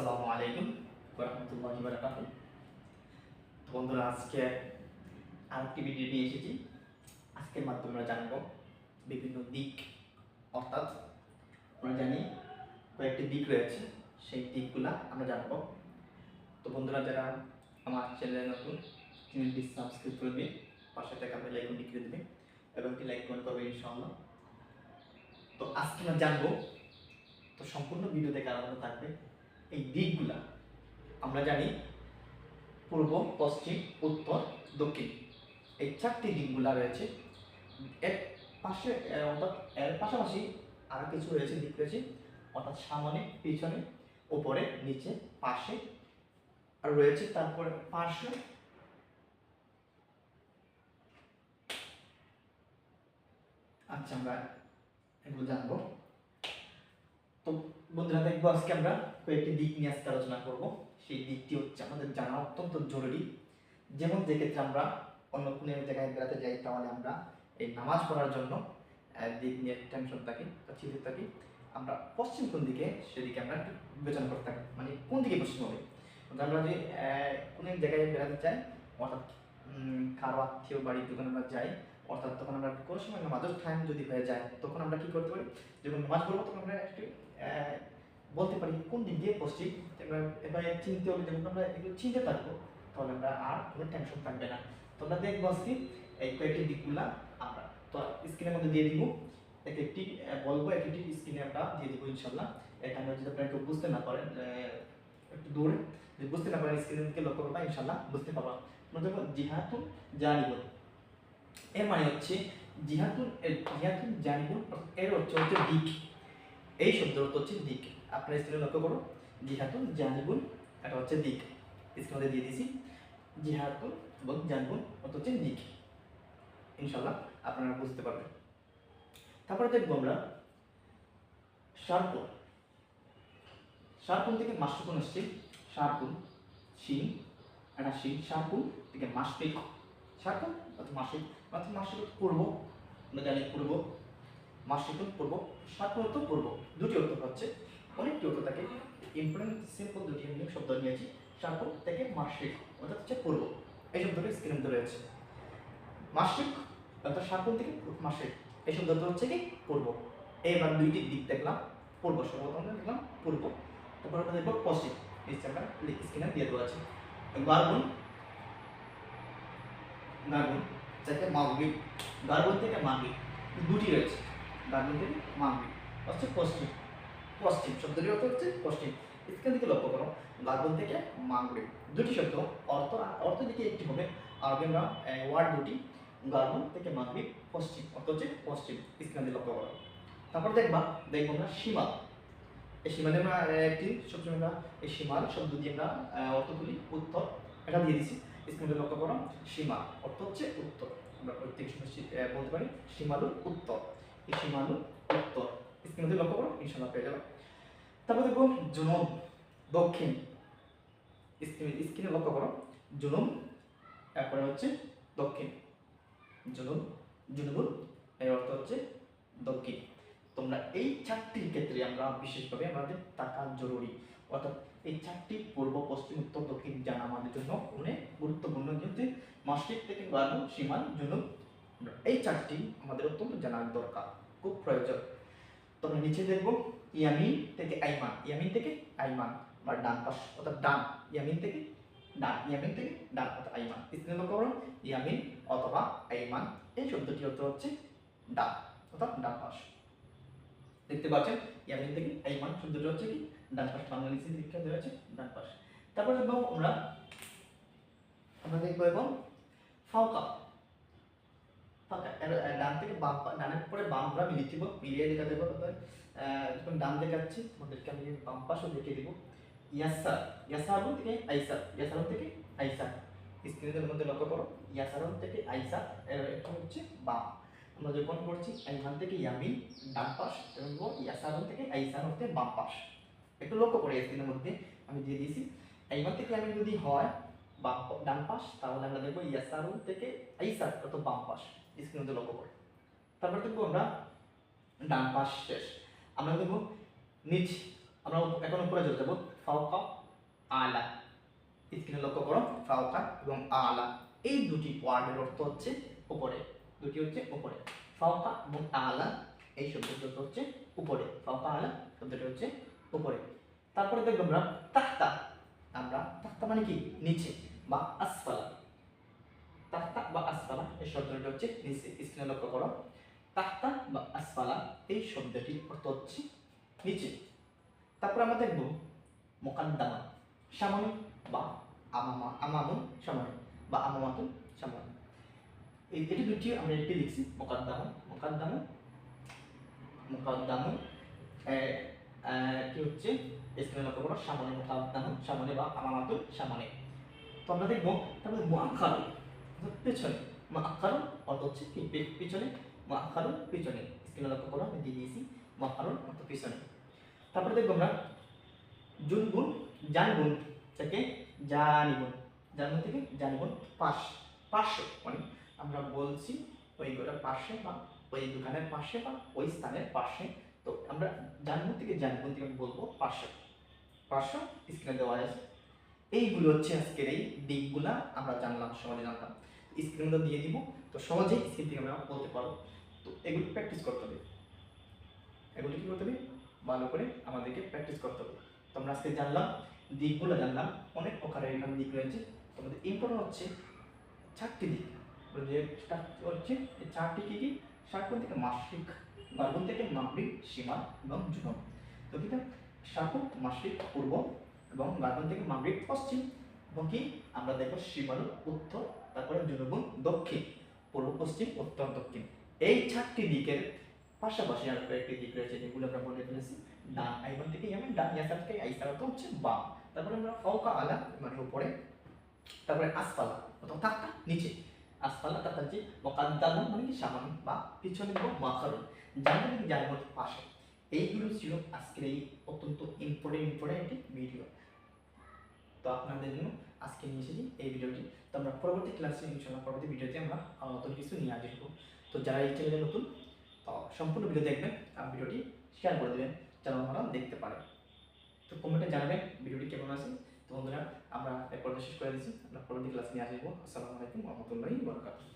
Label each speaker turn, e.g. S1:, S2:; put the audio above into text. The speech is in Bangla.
S1: আসসালামু আলাইকুম রহমতুল্লাহ বারাকাত বন্ধুরা, আজকে আরেকটি ভিডিও নিয়ে এসেছি। আজকের মাধ্যমে আমরা জানব বিভিন্ন দিক। অর্থাৎ আমরা জানি কয়েকটি দিক রয়েছে, সেই দিকগুলা আমরা জানব। তো বন্ধুরা, যারা আমার চ্যানেলে নতুন, চ্যানেলটি সাবস্ক্রাইব করবে পাশে থাকা বেল আইকনটি ক্লিক দেবে এবং একটি লাইক কমেন্ট করবে ইনশাআল্লাহ। তো আজকে আমরা জানব, তো সম্পূর্ণ ভিডিও দেখে আলাদা থাকবে। এই দিকগুলা আমরা জানি পূর্ব, পশ্চিম, উত্তর, দক্ষিণ। এই চারটি দিকগুলা রয়েছে। এর পাশে অর্থাৎ এর পাশাপাশি আরও কিছু রয়েছে দিক রয়েছে। অর্থাৎ সামনে, পিছনে, উপরে, নিচে, পাশে আর রয়েছে তারপরে পার্শ্ব। আচ্ছা আমরা এগুলো জানব। বন্ধুরা, দেখব আজকে আমরা কয়েকটি দিক নিয়ে আজকে আলোচনা করব। সেই দিকটি হচ্ছে আমাদের জানা অত্যন্ত জরুরি। যেমন যে ক্ষেত্রে আমরা অন্য কোনো জায়গায় বেড়াতে যাই, তাহলে আমরা এই নামাজ পড়ার জন্য দিক নিয়ে টেনশন থাকি বা চিন্তিত থাকি। আমরা পশ্চিম কোন দিকে, সেদিকে আমরা একটু বিবেচনা করতে থাকি। মানে কোন দিকে পশ্চিম হবে? আমরা যদি কোনো জায়গায় বেড়াতে চাই অর্থাৎ কারও আত্মীয় বাড়ির দোকানে আমরা যাই অর্থাৎ তখন আমরা কোনো সময় নামাজের টাইম যদি হয়ে যায়, তখন আমরা কি করতে পারি? যখন নামাজ পড়ব তখন আমরা একটু বলতে পারি কোন দিক দিয়ে পশ্চিম আমরা এবার চিনতে হবে যখন আমরা এগুলো চিনতে থাকব, তাহলে আমরা আর কোনো টেনশন থাকবে না। তো আমরা দেখব আজকে এই কয়েকটি দিকগুলা আমরা। তো স্ক্রিনের মধ্যে দিয়ে দিব। এক একটি বলব, এক একটি স্ক্রিনে আমরা দিয়ে দিব ইনশাল্লাহ আমরা যদি আপনারা কেউ বুঝতে না পারেন একটু দূরে। যদি বুঝতে না পারেন স্ক্রিনের দিকে লক্ষ্য করবা ইনশাল্লাহ বুঝতে পারবা। জিহাতুন জানিব এর মানে হচ্ছে জিহাতুন এর- জিহাতুন জানিব এর হচ্ছে হচ্ছে দিক। এই শব্দের অর্থ হচ্ছে দিক। আপনার স্ক্রিনে লক্ষ্য করো। জিহাতুন জানিবুন এটা হচ্ছে দিক। স্ক্রিনে দিয়ে দিয়েছি জিহাতুন এবং জানিবুন অর্থ হচ্ছে দিক। ইনশাল্লাহ আপনারা বুঝতে পারবেন। তারপরে দেখব আমরা শার্পুন শার্পুন থেকে মাসুকুন আসছে। শার্পুন শিন, এটা শিন শার্পুন থেকে মাসপিক শার্পুন অর্থাৎ মাসিক অর্থাৎ মাসিক পূর্ব আমরা জানি পূর্ব মাসিকুন পূর্ব অর্থ পূর্ব দুটি অর্থ হচ্ছে, অনেকটি অর্থ থাকে ইম্পর্টেন্ট সিম্পল দুটি আমি শব্দ নিয়েছি শার্পুন থেকে মাসিক, অর্থাৎ হচ্ছে পূর্ব এই শব্দটি স্ক্রিন মধ্যে রয়েছে মাসিক, অর্থাৎ শার্পুন থেকে মাসিক, এই শব্দটা হচ্ছে কি? পূর্ব এইবার দুইটি দিক দেখলাম পূর্ব সর্বপ্রথম দেখলাম পূর্ব তারপর আমরা দেখব পশ্চিম নিচে আমরা স্ক্রিনে দিয়ে দেওয়া আছে। গার্বন গার্বন, যাকে মাগরিব গার্বন থেকে মাগরিব দুটি রয়েছে, গার্বন থেকে মাগরিব হচ্ছে পশ্চিম পশ্চিম শব্দটি অর্থ হচ্ছে পশ্চিম স্ক্রিন দিকে লক্ষ্য করো, গার্বন থেকে মাগরিব দুটি শব্দ, অর্থ অর্থ দিকে একটি হবে আরবি আমরা ওয়ার্ড দুটি, গার্বন থেকে মাগরিব পশ্চিম, অর্থ হচ্ছে পশ্চিম স্ক্রিন দিকে লক্ষ্য করো, তারপর দেখবা, দেখব আমরা সীমা, এই সীমাতে আমরা একটি, সবসময় আমরা, এই সীমার শব্দ দিয়ে আমরা অর্থ তুলি, উত্তর, এটা দিয়ে দিছি স্ক্রিনে লক্ষ্য করো, সীমা, অর্থ হচ্ছে উত্তর। আমরা প্রত্যেক বলতে পারি সীমালু উত্তর। এই সীমালু উত্তর। স্ক্রিনে লক্ষ্য করো ইনশাল্লাহ পেয়ে যাবে তারপর দেখব জুনুব দক্ষিণ। স্ক্রিনে স্ক্রিনে লক্ষ্য করো জুনুব তারপরে হচ্ছে দক্ষিণ। জুনুব জুনুবুল, এর অর্থ হচ্ছে দক্ষিণ। তোমরা এই চারটির ক্ষেত্রে আমরা বিশেষভাবে আমাদের থাকা জরুরি। অর্থাৎ এই চারটি পূর্ব, পশ্চিম, উত্তর, দক্ষিণ জানা আমাদের জন্য অনেক গুরুত্বপূর্ণ কিন্তু মাসিক থেকে গানু সীমান জুনুব এই চারটি আমাদের অত্যন্ত জানার দরকার, খুব প্রয়োজন। তোমরা নিচে দেখব, ইয়ামিন থেকে আইমান, ইয়ামিন থেকে আইমান বা ডান পাশ, অর্থাৎ ডান, ইয়ামিন থেকে ডান, ইয়ামিন থেকে ডান, অর্থাৎ আইমান। স্ক্রিনে লক্ষ্য করো ইয়ামিন অথবা আইমান, এই শব্দটি অর্থ হচ্ছে ডান, অর্থাৎ ডান পাশ। দেখতে পাচ্ছেন? ইয়ামিন থেকে আইমান শব্দটি হচ্ছে কি? ডান পাশ বাংলা লিখে দেওয়া আছে, ডান পাশ। তারপর দেখব আমরা আমরা দেখব এবং ফাওকা। ফাঁকা ডান থেকে বাম ডানের পরে বাম আমরা মিলিয়ে দিব, মিলিয়ে দেখা দেবো যখন ডান দেখাচ্ছি তোমাদেরকে আমি বাম পাশও দেখিয়ে দিব। ইয়াসার ইয়াসারুন থেকে আইসার ইয়াসারুন থেকে আইসার। স্ক্রিনের মধ্যে লক্ষ্য করো ইয়াসারুন থেকে আইসার, এর এটা হচ্ছে বাম। আমরা যখন পড়ছি আইমান থেকে ইয়ামিন ডান পাশ এবং ইয়াসারুন থেকে আইসার হতে বাম পাশ। একটু লক্ষ্য করে স্ক্রিনের মধ্যে, আমি দিয়ে দিয়েছি। আইমান থেকে ইয়ামিন যদি হয় বাম ডান পাশ তাহলে আমরা দেখব ইয়াসারুন থেকে আইসার অত বাম পাশ। স্ক্রিনের মধ্যে লক্ষ্য করে, তারপর দেখব আমরা ডান পাশ শেষ। আমরা দেখব নিচ, আমরা এখন উপরে চলে যাব, ফাওকা আলা। স্ক্রিনে লক্ষ্য করো, ফাওকা এবং আলা। এই দুটি ওয়ার্ডের অর্থ হচ্ছে উপরে। দুটি হচ্ছে উপরে। ফাওকা এবং আলা এই শব্দটি হচ্ছে উপরে। ফাওকা আলা শব্দটি হচ্ছে উপরে। তারপরে দেখব আমরা তাহতা। আমরা তাহতা মানে কি? নিচে বা আসফালা। তাহতা বা আসফালা এই শব্দটি হচ্ছে নিচে। স্ক্রিনে লক্ষ্য করো। তাহতা বা আসফালা এই শব্দটির অর্থ হচ্ছে নিচে। তারপরে আমরা দেখব মোকাদ্দামা, সামনে বা আমামা, আমামুন, সামনে বা আমামাতুন, সামনে। এই দুটি আমরা একটি লিখছি। মোকাদ্দামা মোকাদ্দামা মোকাদ্দামা কি হচ্ছে? স্ক্রিনে লক্ষ্য করো সামনে মোকাদ্দামা, সামনে বা আমামাতুন সামনে। তো আমরা দেখব, তারপরে মোয়াক্কার পেছনে মোয়াক্কার অর্থ হচ্ছে কি? পিছনে মোয়াক্কার পিছনে। স্ক্রিনে লক্ষ্য করো আমি দিয়ে দিয়েছি মোয়াক্কার অর্থ পিছনে। তারপরে দেখব আমরা জুনগুন জানগুন থেকে জানিগুন জানগুন থেকে জানিগুন পাশ পার্শ্ব মানে আমরা বলছি ওই গোটার পাশে বা ওই দোকানের পাশে বা ওই স্থানের পাশে। তো আমরা জানগুন থেকে জানগুন থেকে আমি বলব পার্শ্ব পার্শ্ব স্ক্রিনে দেওয়া আছে। এইগুলো হচ্ছে আজকের এই দিকগুলা আমরা জানলাম, সহজে জানলাম। স্ক্রিনে দিয়ে দিব। তো সহজেই স্ক্রিন থেকে আমরা বলতে পারব। তো এগুলো প্র্যাকটিস করতে হবে। এগুলো কি করতে হবে? ভালো করে আমাদেরকে প্র্যাকটিস করতে হবে। তো আমরা আজকে জানলাম, দিকগুলো জানলাম। অনেক প্রকারের এখানে দিক রয়েছে। তোমাদের ইম্পর্টেন্ট হচ্ছে চারটি দিক। যে হচ্ছে চারটি কি কি? সার্কন থেকে মাসিক গার্বন থেকে মাগরিক সীমা এবং জুনম তো কি সার্কন মাসিক, পূর্ব এবং গার্বন থেকে মাগরিক পশ্চিম। এবং কি, আমরা দেখব সীমারু উত্তর, তারপরে জুনুবন দক্ষিণ, পূর্ব, পশ্চিম, উত্তর, দক্ষিণ। এই চারটি দিকের পাশাপাশি আরও কয়েকটি দিক রয়েছে যেগুলো আমরা বলে ফেলেছি। ডান আইবান থেকে ইয়ামেন, ডান ইয়াসার থেকে আইসার তো হচ্ছে বাম। তারপরে আমরা ফাওকা আলা মানে উপরে। তারপরে আসফালা অথবা তাকতা নিচে। আসফালা তাকতা যে মোকাদ্দামুন মানে কি সামনে বা পিছনে এবং মাখারুন কি যার পাশে। এইগুলো ছিল আজকের এই অত্যন্ত ইম্পর্টেন্ট ইম্পর্টেন্ট একটি ভিডিও তো আপনাদের জন্য আজকে নিয়ে এসেছি এই ভিডিওটি তো আমরা পরবর্তী ক্লাসে ইনশাল্লাহ পরবর্তী ভিডিওতে আমরা নতুন কিছু নিয়ে আসব তো যারা এই চ্যানেলে নতুন, তো সম্পূর্ণ ভিডিও দেখবেন আর ভিডিওটি শেয়ার করে দেবেন, যেন আমরা দেখতে পারে তো কমেন্টে জানাবেন ভিডিওটি এরপর শেষ করে দিচ্ছি আমরা পরবর্তী ক্লাস নিয়ে আসব। আসসালামু আলাইকুম রহমতুল্লাহি বরকাতুহ